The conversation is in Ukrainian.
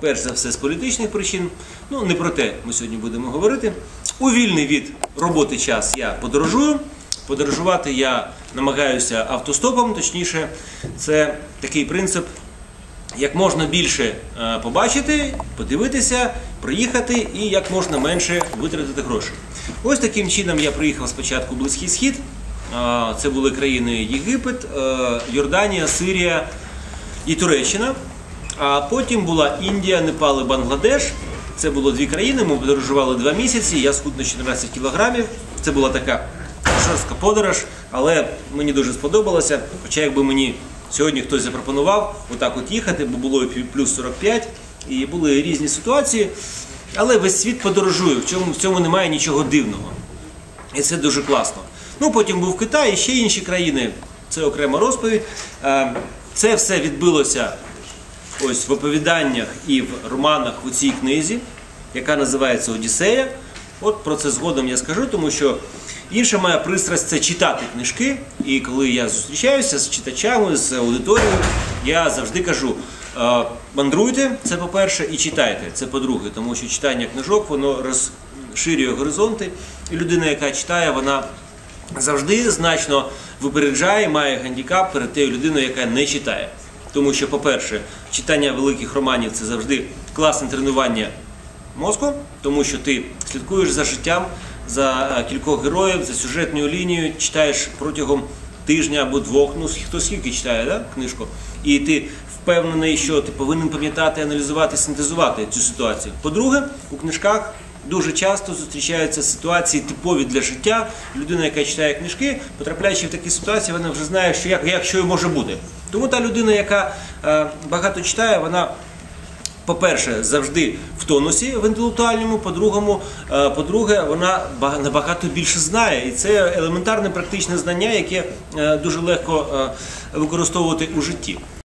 Перш за все з політичних причин. Ну, не про те ми сьогодні будемо говорити. У вільний від роботи час я подорожую. Подорожувати я намагаюся автостопом, точніше, це такий принцип як можна більше е, побачити, подивитися, проїхати і як можна менше витратити грошей. Ось таким чином я приїхав спочатку в Близький Схід. Е, Це були країни Єгипет, е, Йорданія, Сирія і Туреччина. А потім була Індія, Непал і Бангладеш. Це було дві країни. Ми подорожували два місяці. Я схуд на 14 кілограмів. Це була така жорстка подорож, але мені дуже сподобалося. Хоча якби мені сьогодні хтось запропонував отак от їхати, бо було і плюс 45, і були різні ситуації. Але весь світ подорожує, в цьому, в цьому немає нічого дивного. І це дуже класно. Ну, потім був Китай і ще інші країни. Це окрема розповідь. Е, Це все відбилося ось в оповіданнях і в романах у цій книзі, яка називається Одіссея. От про це згодом я скажу, тому що інша моя пристрасть це читати книжки. І коли я зустрічаюся з читачами, з аудиторією, я завжди кажу: е, мандруйте, це по-перше, і читайте, це по-друге, тому що читання книжок воно розширює горизонти, і людина, яка читає, вона завжди значно випереджає, має гандікап перед тією людиною, яка не читає. Тому що, по-перше, читання великих романів це завжди класне тренування мозку, тому що ти слідкуєш за життям, за е, кількох героїв, за сюжетною лінією, читаєш протягом тижня або двох, ну хто скільки читає да, книжку, і ти впевнений, що ти повинен пам'ятати, аналізувати, синтезувати цю ситуацію. По-друге, у книжках дуже часто зустрічаються ситуації типові для життя. Людина, яка читає книжки, потрапляючи в такі ситуації, вона вже знає, що як, як що і може бути. Тому та людина, яка е, багато читає, вона по-перше, завжди в тонусі в інтелектуальному, по-другому, е, по-друге, вона набагато більше знає. І це елементарне практичне знання, яке е, дуже легко е, використовувати у житті.